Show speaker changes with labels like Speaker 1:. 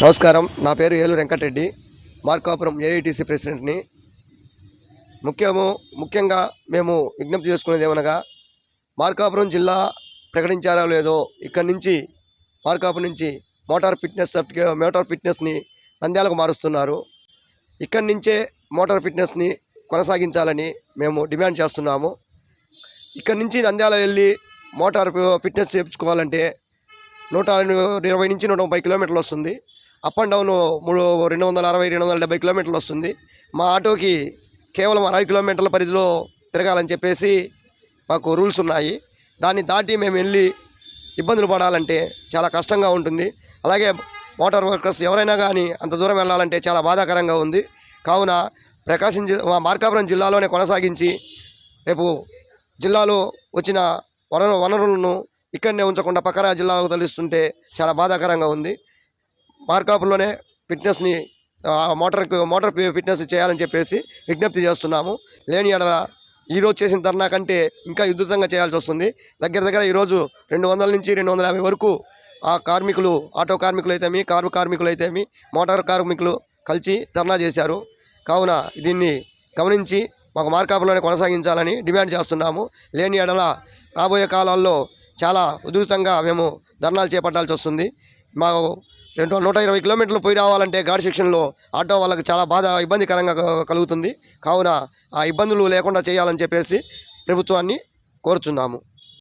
Speaker 1: నమస్కారం. నా పేరు ఏలు వెంకటరెడ్డి. మార్కాపురం ఏఐటీసీ ప్రెసిడెంట్ని. ముఖ్యము ముఖ్యంగా మేము విజ్ఞప్తి చేసుకునేది ఏమనగా మార్కాపురం జిల్లా ప్రకటించారో లేదో ఇక్కడి నుంచి మార్కాపురం నుంచి మోటార్ ఫిట్నెస్ మోటార్ ఫిట్నెస్ని నంద్యాలకు మారుస్తున్నారు. ఇక్కడి నుంచే మోటార్ ఫిట్నెస్ని కొనసాగించాలని మేము డిమాండ్ చేస్తున్నాము. ఇక్కడి నుంచి నంద్యాల వెళ్ళి మోటార్ ఫిట్నెస్ చేయించుకోవాలంటే నూట ఇరవై నుంచి నూట ముప్పై కిలోమీటర్లు వస్తుంది. అప్ అండ్ డౌన్ మూడు రెండు వందల అరవై రెండు వందల డెబ్బై కిలోమీటర్లు వస్తుంది. మా ఆటోకి కేవలం అరవై కిలోమీటర్ల పరిధిలో తిరగాలని చెప్పేసి మాకు రూల్స్ ఉన్నాయి. దాన్ని దాటి మేము వెళ్ళి ఇబ్బందులు పడాలంటే చాలా కష్టంగా ఉంటుంది. అలాగే మోటార్ వర్కర్స్ ఎవరైనా కానీ అంత దూరం వెళ్ళాలంటే చాలా బాధాకరంగా ఉంది. కావున ప్రకాశం జిల్లా మా మార్కాపురం జిల్లాలోనే కొనసాగించి రేపు జిల్లాలో వచ్చిన వనరు వనరులను ఇక్కడనే ఉంచకుండా పక్కన జిల్లాలకు తలుస్తుంటే చాలా బాధాకరంగా ఉంది. మార్కాపులోనే ఫిట్నెస్ని మోటార్కు మోటార్ ఫిట్నెస్ చేయాలని చెప్పేసి విజ్ఞప్తి చేస్తున్నాము. లేని ఎడల ఈరోజు చేసిన ధర్నా కంటే ఇంకా ఉధృతంగా చేయాల్సి వస్తుంది. దగ్గర దగ్గర ఈరోజు రెండు వందల నుంచి రెండు వందల యాభై వరకు ఆ కార్మికులు ఆటో కార్మికులు అయితేమి కారు కార్మికులు అయితేమి మోటార్ కార్మికులు కలిసి ధర్నా చేశారు. కావున దీన్ని గమనించి మాకు మార్కాపులోనే కొనసాగించాలని డిమాండ్ చేస్తున్నాము. లేని ఎడల రాబోయే కాలాల్లో చాలా ఉధృతంగా మేము ధర్నాలు చేపట్టాల్సి వస్తుంది. మాకు రెండు నూట ఇరవై కిలోమీటర్లు పోయి రావాలంటే ఘాట్ సెక్షన్లో ఆటో వాళ్ళకి చాలా బాధ ఇబ్బందికరంగా కలుగుతుంది. కావున ఆ ఇబ్బందులు లేకుండా చేయాలని చెప్పేసి ప్రభుత్వాన్ని కోరుచున్నాము.